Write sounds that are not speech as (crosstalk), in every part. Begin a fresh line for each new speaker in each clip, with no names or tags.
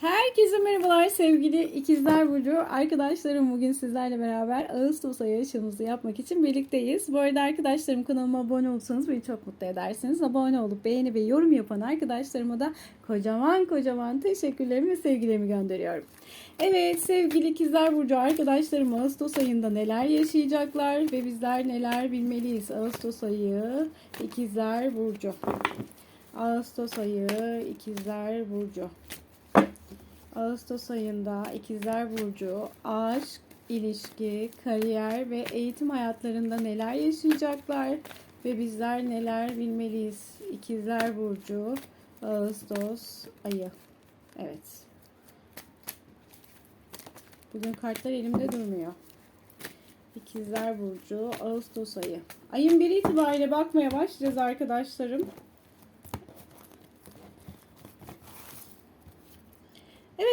Herkese merhabalar sevgili ikizler burcu. Arkadaşlarım bugün sizlerle beraber Ağustos ayı açılımımızı yapmak için birlikteyiz. Bu arada arkadaşlarım kanalıma abone olursanız beni çok mutlu edersiniz. Abone olup beğeni ve yorum yapan arkadaşlarıma da kocaman kocaman teşekkürlerimi ve sevgilerimi gönderiyorum. Evet sevgili ikizler burcu arkadaşlarım Ağustos ayında neler yaşayacaklar ve bizler neler bilmeliyiz. Ağustos ayı ikizler burcu. Ağustos ayı ikizler burcu. Ağustos ayında İkizler Burcu aşk, ilişki, kariyer ve eğitim hayatlarında neler yaşayacaklar ve bizler neler bilmeliyiz. İkizler Burcu Ağustos ayı. Evet. Bugün kartlar elimde durmuyor. İkizler Burcu Ağustos ayı. Ayın biri itibariyle bakmaya başlayacağız arkadaşlarım.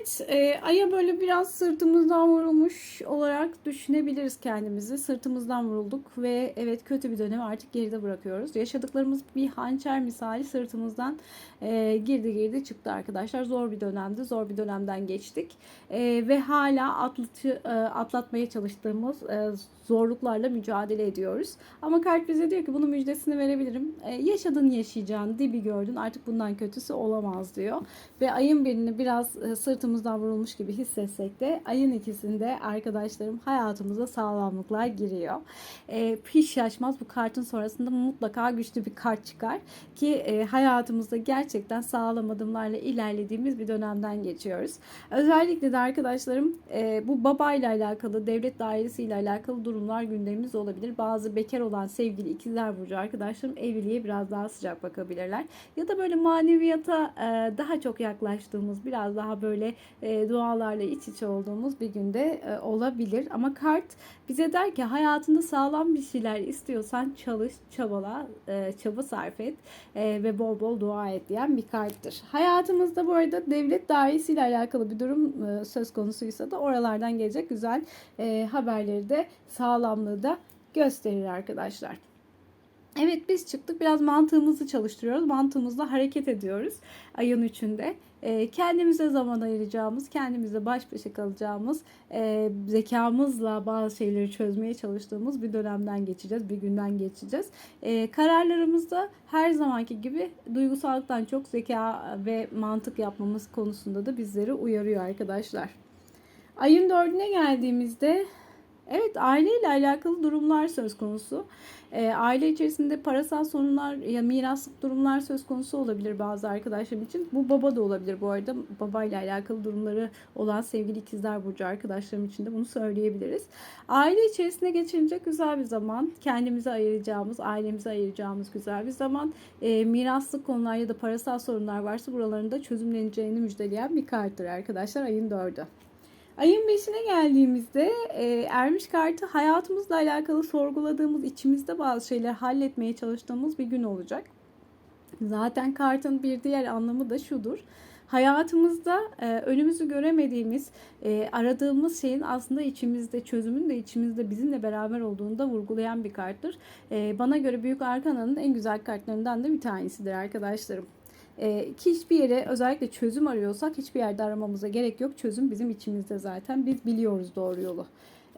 Evet, e, Ay'a böyle biraz sırtımızdan vurulmuş olarak düşünebiliriz kendimizi. Sırtımızdan vurulduk ve evet kötü bir dönemi artık geride bırakıyoruz. Yaşadıklarımız bir hançer misali sırtımızdan e, girdi girdi çıktı arkadaşlar. Zor bir dönemdi, zor bir dönemden geçtik e, ve hala atlatı, e, atlatmaya çalıştığımız e, zorluklarla mücadele ediyoruz. Ama kart bize diyor ki bunun müjdesini verebilirim. E, yaşadın yaşayacağın, dibi gördün artık bundan kötüsü olamaz diyor. Ve ayın birini biraz e, sırtımızdan vurulmuş gibi hissetsek de ayın ikisinde arkadaşlarım hayatımıza sağlamlıklar giriyor. E, hiç şaşmaz bu kartın sonrasında mutlaka güçlü bir kart çıkar ki e, hayatımızda gerçekten sağlam adımlarla ilerlediğimiz bir dönemden geçiyoruz. Özellikle de arkadaşlarım e, bu babayla alakalı, devlet dairesiyle alakalı durumlar gündemimiz olabilir. Bazı bekar olan sevgili ikizler burcu arkadaşlarım evliliğe biraz daha sıcak bakabilirler. Ya da böyle maneviyata e, daha çok yaklaştığımız, biraz daha böyle e, dualarla iç içe olduğumuz bir günde e, olabilir. Ama kart bize der ki hayatında sağlam bir şeyler istiyorsan çalış, çabala, e, çaba sarf et e, ve bol bol dua et diyen bir karttır. Hayatımızda bu arada devlet dairesiyle alakalı bir durum e, söz konusuysa da oralardan gelecek güzel e, haberleri de sağlamlığı da gösterir arkadaşlar. Evet biz çıktık biraz mantığımızı çalıştırıyoruz. Mantığımızla hareket ediyoruz ayın üçünde. E, kendimize zaman ayıracağımız, kendimize baş başa kalacağımız, e, zekamızla bazı şeyleri çözmeye çalıştığımız bir dönemden geçeceğiz, bir günden geçeceğiz. E, kararlarımızda her zamanki gibi duygusallıktan çok zeka ve mantık yapmamız konusunda da bizleri uyarıyor arkadaşlar. Ayın dördüne geldiğimizde Evet aileyle alakalı durumlar söz konusu. E, aile içerisinde parasal sorunlar ya miraslık durumlar söz konusu olabilir bazı arkadaşlarım için. Bu baba da olabilir bu arada. Babayla alakalı durumları olan sevgili ikizler burcu arkadaşlarım için de bunu söyleyebiliriz. Aile içerisinde geçirecek güzel bir zaman. Kendimize ayıracağımız, ailemize ayıracağımız güzel bir zaman. E, miraslık konular ya da parasal sorunlar varsa buraların da çözümleneceğini müjdeleyen bir karttır arkadaşlar ayın dördü. Ayın 5'ine geldiğimizde e, ermiş kartı hayatımızla alakalı sorguladığımız, içimizde bazı şeyler halletmeye çalıştığımız bir gün olacak. Zaten kartın bir diğer anlamı da şudur. Hayatımızda e, önümüzü göremediğimiz, e, aradığımız şeyin aslında içimizde, çözümün de içimizde bizimle beraber olduğunu da vurgulayan bir karttır. E, bana göre Büyük Arkana'nın en güzel kartlarından da bir tanesidir arkadaşlarım. E, hiçbir yere özellikle çözüm arıyorsak hiçbir yerde aramamıza gerek yok. Çözüm bizim içimizde zaten. Biz biliyoruz doğru yolu.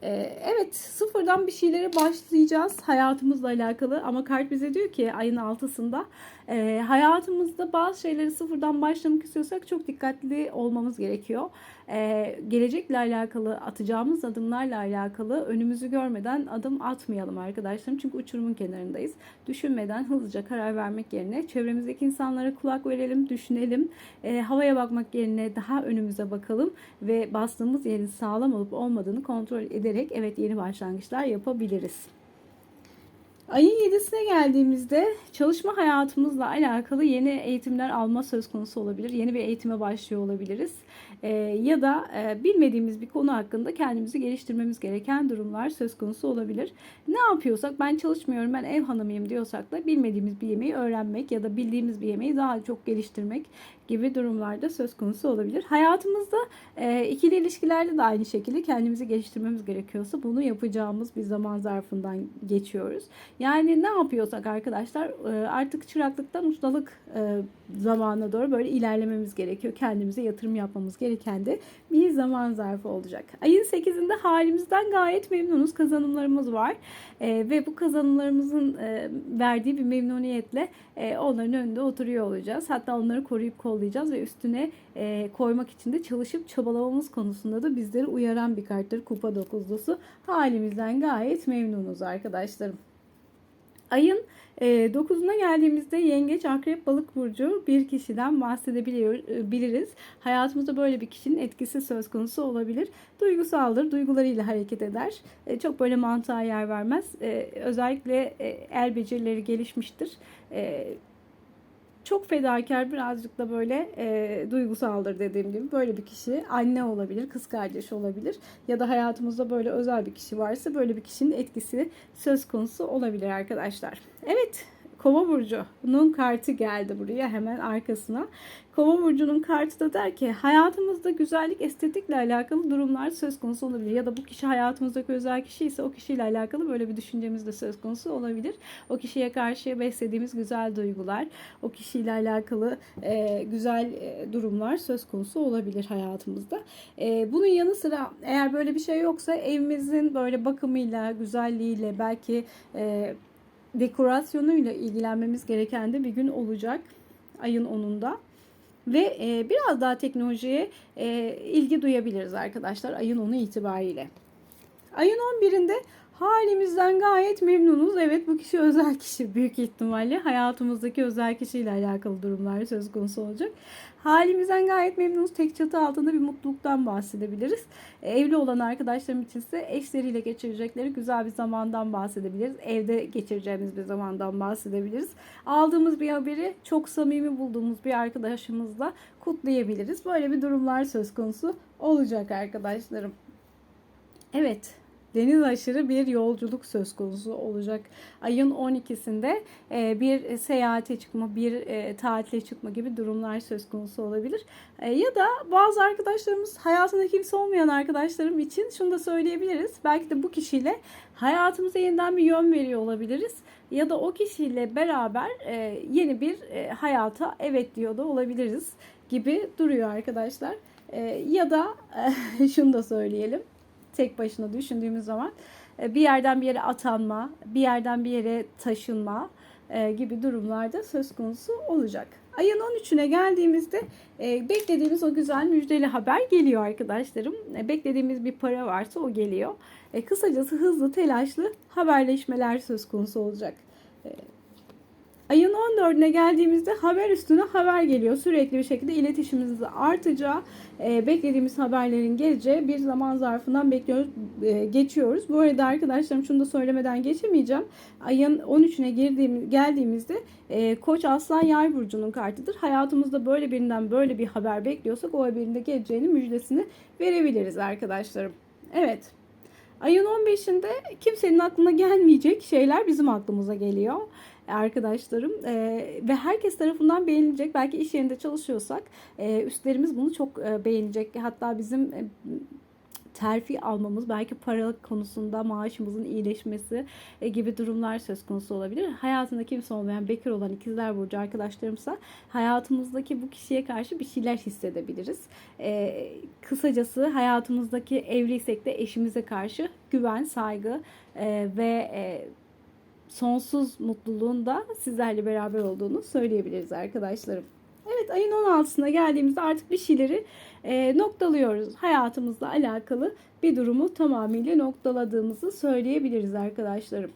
E, evet sıfırdan bir şeylere başlayacağız hayatımızla alakalı ama kart bize diyor ki ayın altısında e, hayatımızda bazı şeyleri sıfırdan başlamak istiyorsak çok dikkatli olmamız gerekiyor. E, gelecekle alakalı atacağımız adımlarla alakalı önümüzü görmeden adım atmayalım arkadaşlarım. Çünkü uçurumun kenarındayız. Düşünmeden hızlıca karar vermek yerine çevremizdeki insanlara kulak verelim, düşünelim. E, havaya bakmak yerine daha önümüze bakalım ve bastığımız yerin sağlam olup olmadığını kontrol ederek evet yeni başlangıçlar yapabiliriz. Ayın 7'sine geldiğimizde çalışma hayatımızla alakalı yeni eğitimler alma söz konusu olabilir. Yeni bir eğitime başlıyor olabiliriz. Ee, ya da e, bilmediğimiz bir konu hakkında kendimizi geliştirmemiz gereken durumlar söz konusu olabilir. Ne yapıyorsak ben çalışmıyorum ben ev hanımıyım diyorsak da bilmediğimiz bir yemeği öğrenmek ya da bildiğimiz bir yemeği daha çok geliştirmek gibi durumlarda söz konusu olabilir. Hayatımızda e, ikili ilişkilerde de aynı şekilde kendimizi geliştirmemiz gerekiyorsa bunu yapacağımız bir zaman zarfından geçiyoruz. Yani ne yapıyorsak arkadaşlar e, artık çıraklıktan ustalık e, zamanına doğru böyle ilerlememiz gerekiyor. Kendimize yatırım yapmamız gereken de bir zaman zarfı olacak. Ayın 8'inde halimizden gayet memnunuz. Kazanımlarımız var. E, ve bu kazanımlarımızın e, verdiği bir memnuniyetle e, onların önünde oturuyor olacağız. Hatta onları koruyup kollayacağız ve üstüne e, koymak için de çalışıp çabalamamız konusunda da bizleri uyaran bir karttır. Kupa dokuzlusu. Halimizden gayet memnunuz arkadaşlarım. Ayın e, 9'una geldiğimizde yengeç, akrep, balık burcu bir kişiden bahsedebiliriz. Hayatımızda böyle bir kişinin etkisi söz konusu olabilir. Duygusaldır, duygularıyla hareket eder. E, çok böyle mantığa yer vermez. E, özellikle e, el becerileri gelişmiştir. E, çok fedakar birazcık da böyle e, duygusaldır dediğim gibi böyle bir kişi anne olabilir kız kardeş olabilir ya da hayatımızda böyle özel bir kişi varsa böyle bir kişinin etkisi söz konusu olabilir arkadaşlar. Evet Kova burcunun kartı geldi buraya hemen arkasına. Kova burcunun kartı da der ki hayatımızda güzellik, estetikle alakalı durumlar söz konusu olabilir. Ya da bu kişi hayatımızdaki özel kişi ise o kişiyle alakalı böyle bir düşüncemiz de söz konusu olabilir. O kişiye karşı beslediğimiz güzel duygular, o kişiyle alakalı e, güzel e, durumlar söz konusu olabilir hayatımızda. E, bunun yanı sıra eğer böyle bir şey yoksa evimizin böyle bakımıyla, güzelliğiyle belki... E, dekorasyonuyla ilgilenmemiz gereken de bir gün olacak ayın 10'unda. Ve e, biraz daha teknolojiye e, ilgi duyabiliriz arkadaşlar ayın 10'u itibariyle. Ayın 11'inde halimizden gayet memnunuz. Evet bu kişi özel kişi büyük ihtimalle hayatımızdaki özel kişiyle alakalı durumlar söz konusu olacak. Halimizden gayet memnunuz. Tek çatı altında bir mutluluktan bahsedebiliriz. Evli olan arkadaşlarım için ise eşleriyle geçirecekleri güzel bir zamandan bahsedebiliriz. Evde geçireceğimiz bir zamandan bahsedebiliriz. Aldığımız bir haberi çok samimi bulduğumuz bir arkadaşımızla kutlayabiliriz. Böyle bir durumlar söz konusu olacak arkadaşlarım. Evet deniz aşırı bir yolculuk söz konusu olacak. Ayın 12'sinde e, bir seyahate çıkma, bir e, tatile çıkma gibi durumlar söz konusu olabilir. E, ya da bazı arkadaşlarımız hayatında kimse olmayan arkadaşlarım için şunu da söyleyebiliriz. Belki de bu kişiyle hayatımıza yeniden bir yön veriyor olabiliriz. Ya da o kişiyle beraber yeni bir hayata evet diyor da olabiliriz gibi duruyor arkadaşlar. Ya da (laughs) şunu da söyleyelim tek başına düşündüğümüz zaman e, bir yerden bir yere atanma, bir yerden bir yere taşınma e, gibi durumlarda söz konusu olacak. Ayın 13'üne geldiğimizde e, beklediğimiz o güzel müjdeli haber geliyor arkadaşlarım. beklediğimiz bir para varsa o geliyor. kısacası hızlı telaşlı haberleşmeler söz konusu olacak. Ayın 14'üne geldiğimizde haber üstüne haber geliyor. Sürekli bir şekilde iletişimimizin artacağı, e, beklediğimiz haberlerin geleceği bir zaman zarfından bekliyoruz, e, geçiyoruz. Bu arada arkadaşlarım şunu da söylemeden geçemeyeceğim. Ayın 13'üne girdiğimiz, geldiğimizde e, Koç Aslan Yay burcunun kartıdır. Hayatımızda böyle birinden böyle bir haber bekliyorsak o haberin de geleceğinin müjdesini verebiliriz arkadaşlarım. Evet. Ayın 15'inde kimsenin aklına gelmeyecek şeyler bizim aklımıza geliyor arkadaşlarım e, ve herkes tarafından beğenilecek. Belki iş yerinde çalışıyorsak e, üstlerimiz bunu çok e, beğenecek. Hatta bizim e, terfi almamız, belki para konusunda maaşımızın iyileşmesi e, gibi durumlar söz konusu olabilir. Hayatında kimse olmayan bekar olan ikizler burcu arkadaşlarımsa hayatımızdaki bu kişiye karşı bir şeyler hissedebiliriz. E, kısacası hayatımızdaki evliysek de eşimize karşı güven, saygı e, ve e, sonsuz mutluluğun da sizlerle beraber olduğunu söyleyebiliriz arkadaşlarım. Evet ayın 16'sına geldiğimizde artık bir şeyleri e, noktalıyoruz. Hayatımızla alakalı bir durumu tamamıyla noktaladığımızı söyleyebiliriz arkadaşlarım.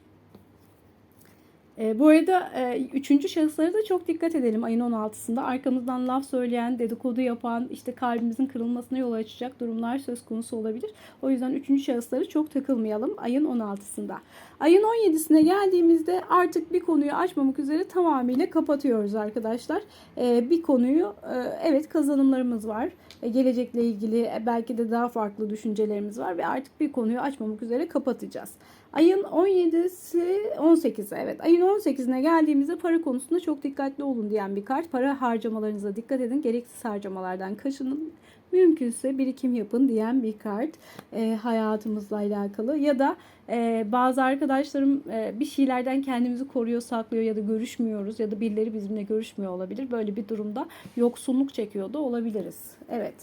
E, bu arada e, üçüncü şahıslara da çok dikkat edelim ayın 16'sında. Arkamızdan laf söyleyen, dedikodu yapan, işte kalbimizin kırılmasına yol açacak durumlar söz konusu olabilir. O yüzden üçüncü şahısları çok takılmayalım ayın 16'sında. Ayın 17'sine geldiğimizde artık bir konuyu açmamak üzere tamamıyla kapatıyoruz arkadaşlar. E, bir konuyu, e, evet kazanımlarımız var. e, gelecekle ilgili e, belki de daha farklı düşüncelerimiz var ve artık bir konuyu açmamak üzere kapatacağız. Ayın 17'si 18'e evet ayın 18'ine geldiğimizde para konusunda çok dikkatli olun diyen bir kart. Para harcamalarınıza dikkat edin. Gereksiz harcamalardan kaçının. Mümkünse birikim yapın diyen bir kart e, hayatımızla alakalı ya da e, bazı arkadaşlarım e, bir şeylerden kendimizi koruyor, saklıyor ya da görüşmüyoruz ya da birileri bizimle görüşmüyor olabilir. Böyle bir durumda yoksunluk çekiyor da olabiliriz. Evet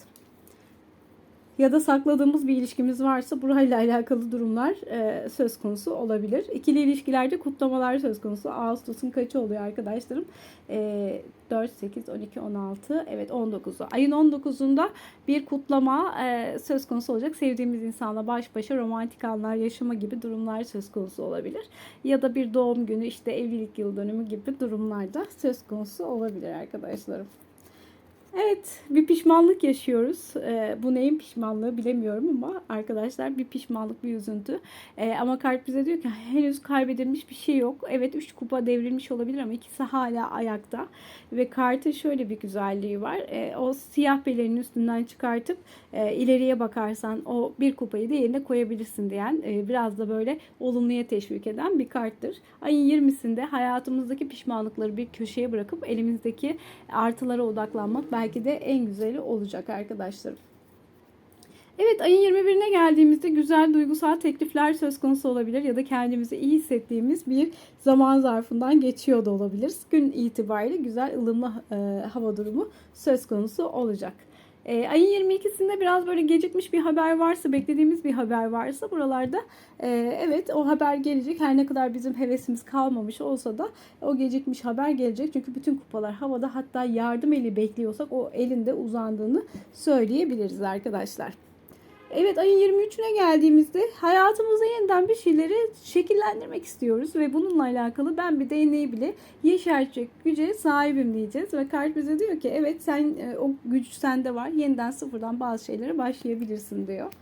ya da sakladığımız bir ilişkimiz varsa burayla alakalı durumlar e, söz konusu olabilir. İkili ilişkilerde kutlamalar söz konusu. Ağustos'un kaçı oluyor arkadaşlarım? E, 4, 8, 12, 16, evet 19'u. Ayın 19'unda bir kutlama e, söz konusu olacak. Sevdiğimiz insanla baş başa romantik anlar yaşama gibi durumlar söz konusu olabilir. Ya da bir doğum günü işte evlilik yıl dönümü gibi durumlarda söz konusu olabilir arkadaşlarım. Evet, bir pişmanlık yaşıyoruz. Ee, bu neyin pişmanlığı bilemiyorum ama arkadaşlar bir pişmanlık, bir üzüntü. Ee, ama kart bize diyor ki henüz kaybedilmiş bir şey yok. Evet 3 kupa devrilmiş olabilir ama ikisi hala ayakta. Ve kartın şöyle bir güzelliği var. Ee, o siyah belerin üstünden çıkartıp e, ileriye bakarsan o bir kupayı da yerine koyabilirsin diyen e, biraz da böyle olumluya teşvik eden bir karttır. Ayın 20'sinde hayatımızdaki pişmanlıkları bir köşeye bırakıp elimizdeki artılara odaklanmak belki de en güzeli olacak arkadaşlarım. Evet ayın 21'ine geldiğimizde güzel duygusal teklifler söz konusu olabilir ya da kendimizi iyi hissettiğimiz bir zaman zarfından geçiyor da olabiliriz. Gün itibariyle güzel ılımlı e, hava durumu söz konusu olacak. E, ayın 22'sinde biraz böyle gecikmiş bir haber varsa, beklediğimiz bir haber varsa buralarda e, evet o haber gelecek. Her ne kadar bizim hevesimiz kalmamış olsa da o gecikmiş haber gelecek. Çünkü bütün kupalar havada hatta yardım eli bekliyorsak o elinde uzandığını söyleyebiliriz arkadaşlar. Evet ayın 23'üne geldiğimizde hayatımızda yeniden bir şeyleri şekillendirmek istiyoruz ve bununla alakalı ben bir değneği bile yeşertecek güce sahibim diyeceğiz ve kart bize diyor ki evet sen e, o güç sende var yeniden sıfırdan bazı şeylere başlayabilirsin diyor.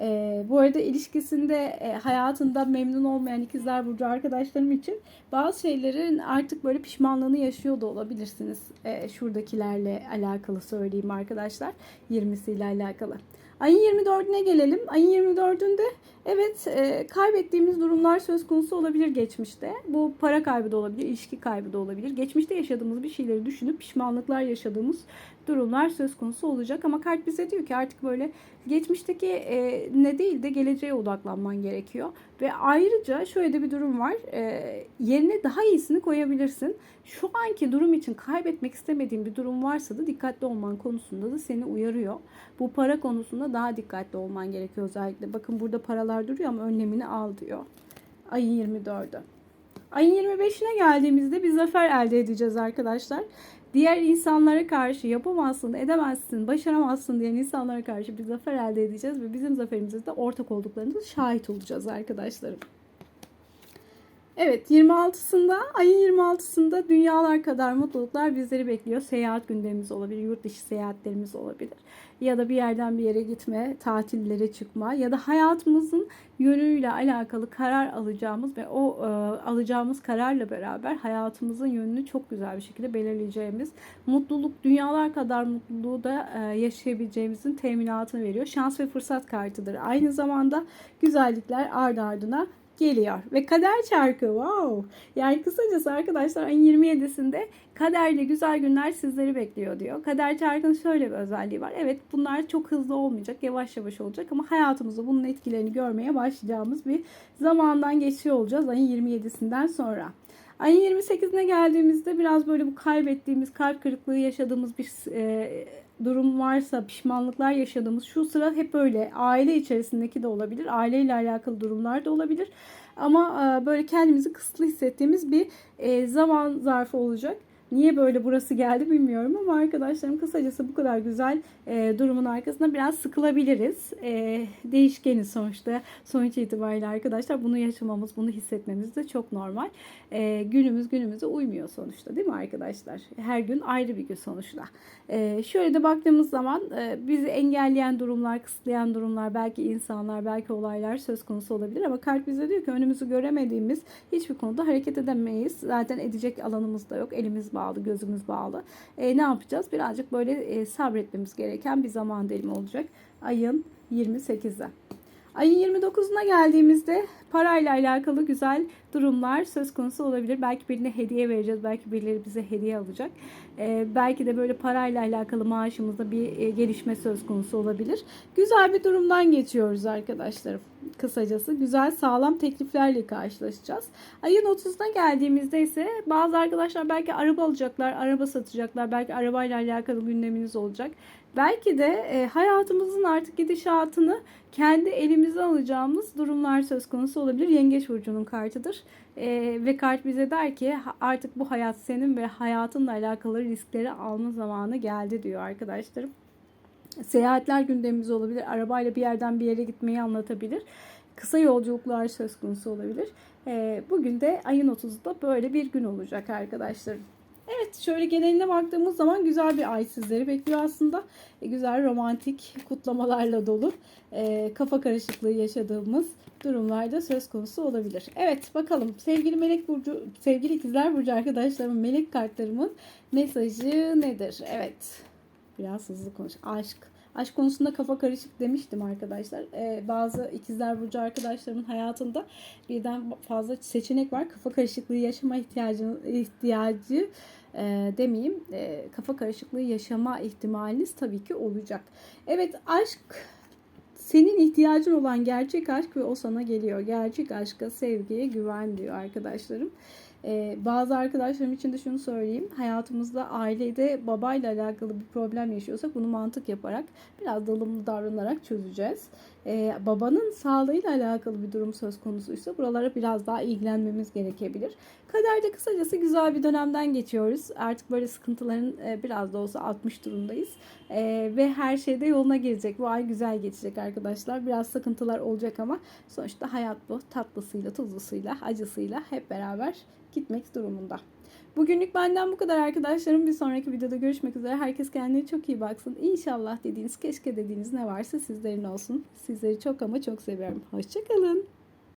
E, bu arada ilişkisinde e, hayatında memnun olmayan ikizler burcu arkadaşlarım için bazı şeylerin artık böyle pişmanlığını yaşıyor da olabilirsiniz. E, şuradakilerle alakalı söyleyeyim arkadaşlar. 20'siyle alakalı. Ayın 24'üne gelelim. Ayın 24'ünde evet e, kaybettiğimiz durumlar söz konusu olabilir geçmişte. Bu para kaybı da olabilir, ilişki kaybı da olabilir. Geçmişte yaşadığımız bir şeyleri düşünüp pişmanlıklar yaşadığımız durumlar söz konusu olacak. Ama kart bize diyor ki artık böyle geçmişteki e, ne değil de geleceğe odaklanman gerekiyor. Ve ayrıca şöyle de bir durum var. E, yerine daha iyisini koyabilirsin. Şu anki durum için kaybetmek istemediğin bir durum varsa da dikkatli olman konusunda da seni uyarıyor. Bu para konusunda daha dikkatli olman gerekiyor özellikle. Bakın burada paralar duruyor ama önlemini al diyor. Ayın 24'ü. Ayın 25'ine geldiğimizde bir zafer elde edeceğiz arkadaşlar. Diğer insanlara karşı yapamazsın, edemezsin, başaramazsın diyen insanlara karşı bir zafer elde edeceğiz ve bizim zaferimizde de ortak olduklarımıza şahit olacağız arkadaşlarım. Evet 26'sında ayın 26'sında dünyalar kadar mutluluklar bizleri bekliyor. Seyahat gündemimiz olabilir, yurt dışı seyahatlerimiz olabilir. Ya da bir yerden bir yere gitme, tatillere çıkma ya da hayatımızın yönüyle alakalı karar alacağımız ve o e, alacağımız kararla beraber hayatımızın yönünü çok güzel bir şekilde belirleyeceğimiz mutluluk, dünyalar kadar mutluluğu da e, yaşayabileceğimizin teminatını veriyor. Şans ve fırsat kartıdır. Aynı zamanda güzellikler ardı ardına geliyor. Ve kader çarkı wow. Yani kısacası arkadaşlar ayın 27'sinde kaderli güzel günler sizleri bekliyor diyor. Kader çarkının şöyle bir özelliği var. Evet bunlar çok hızlı olmayacak. Yavaş yavaş olacak ama hayatımızda bunun etkilerini görmeye başlayacağımız bir zamandan geçiyor olacağız ayın 27'sinden sonra. Ayın 28'ine geldiğimizde biraz böyle bu kaybettiğimiz, kalp kırıklığı yaşadığımız bir e, durum varsa, pişmanlıklar yaşadığımız şu sıra hep böyle aile içerisindeki de olabilir. Aileyle alakalı durumlar da olabilir. Ama e, böyle kendimizi kısıtlı hissettiğimiz bir e, zaman zarfı olacak. Niye böyle burası geldi bilmiyorum ama arkadaşlarım kısacası bu kadar güzel e, durumun arkasında biraz sıkılabiliriz. E, değişkeniz sonuçta sonuç itibariyle arkadaşlar bunu yaşamamız, bunu hissetmemiz de çok normal. E, günümüz günümüze uymuyor sonuçta değil mi arkadaşlar? Her gün ayrı bir gün sonuçta. E, şöyle de baktığımız zaman e, bizi engelleyen durumlar, kısıtlayan durumlar, belki insanlar, belki olaylar söz konusu olabilir ama kalp bize diyor ki önümüzü göremediğimiz hiçbir konuda hareket edemeyiz. Zaten edecek alanımız da yok. Elimiz bağlı bağlı, gözümüz bağlı. E, ne yapacağız? Birazcık böyle e, sabretmemiz gereken bir zaman dilimi olacak. Ayın 28'i. Ayın 29'una geldiğimizde parayla alakalı güzel durumlar söz konusu olabilir. Belki birine hediye vereceğiz. Belki birileri bize hediye alacak. Ee, belki de böyle parayla alakalı maaşımızda bir e, gelişme söz konusu olabilir. Güzel bir durumdan geçiyoruz arkadaşlarım. Kısacası güzel sağlam tekliflerle karşılaşacağız. Ayın 30'una geldiğimizde ise bazı arkadaşlar belki araba alacaklar, araba satacaklar. Belki arabayla alakalı gündeminiz olacak. Belki de e, hayatımızın artık gidişatını kendi elimize alacağımız durumlar söz konusu olabilir. Yengeç burcunun kartıdır. E, ve kart bize der ki "Ha- artık bu hayat senin ve hayatınla alakalı riskleri alma zamanı geldi diyor arkadaşlarım. Seyahatler gündemimiz olabilir. Arabayla bir yerden bir yere gitmeyi anlatabilir. Kısa yolculuklar söz konusu olabilir. E, bugün de ayın 30'da böyle bir gün olacak arkadaşlarım. Evet şöyle geneline baktığımız zaman güzel bir ay sizleri bekliyor aslında. E, güzel romantik kutlamalarla dolu e, kafa karışıklığı yaşadığımız durumlarda söz konusu olabilir. Evet bakalım sevgili melek burcu, sevgili ikizler burcu arkadaşlarımın melek kartlarımın mesajı nedir? Evet biraz hızlı konuş. Aşk. Aşk konusunda kafa karışık demiştim arkadaşlar. Ee, bazı ikizler burcu arkadaşlarımın hayatında birden fazla seçenek var. Kafa karışıklığı yaşama ihtiyacı ihtiyacı e, demeyeyim. E, kafa karışıklığı yaşama ihtimaliniz tabii ki olacak. Evet aşk senin ihtiyacın olan gerçek aşk ve o sana geliyor. Gerçek aşka, sevgiye güven diyor arkadaşlarım. Ee, bazı arkadaşlarım için de şunu söyleyeyim. Hayatımızda ailede babayla alakalı bir problem yaşıyorsak bunu mantık yaparak biraz da ılımlı davranarak çözeceğiz. Ee, babanın sağlığıyla alakalı bir durum söz konusuysa buralara biraz daha ilgilenmemiz gerekebilir. Kaderde kısacası güzel bir dönemden geçiyoruz. Artık böyle sıkıntıların e, biraz da olsa 60 durumdayız. Ee, ve her şeyde yoluna girecek. Bu ay güzel geçecek arkadaşlar. Biraz sıkıntılar olacak ama sonuçta hayat bu. Tatlısıyla, tuzlusuyla, acısıyla hep beraber gitmek durumunda. Bugünlük benden bu kadar arkadaşlarım. Bir sonraki videoda görüşmek üzere. Herkes kendine çok iyi baksın. İnşallah dediğiniz, keşke dediğiniz ne varsa sizlerin olsun. Sizleri çok ama çok seviyorum. Hoşçakalın.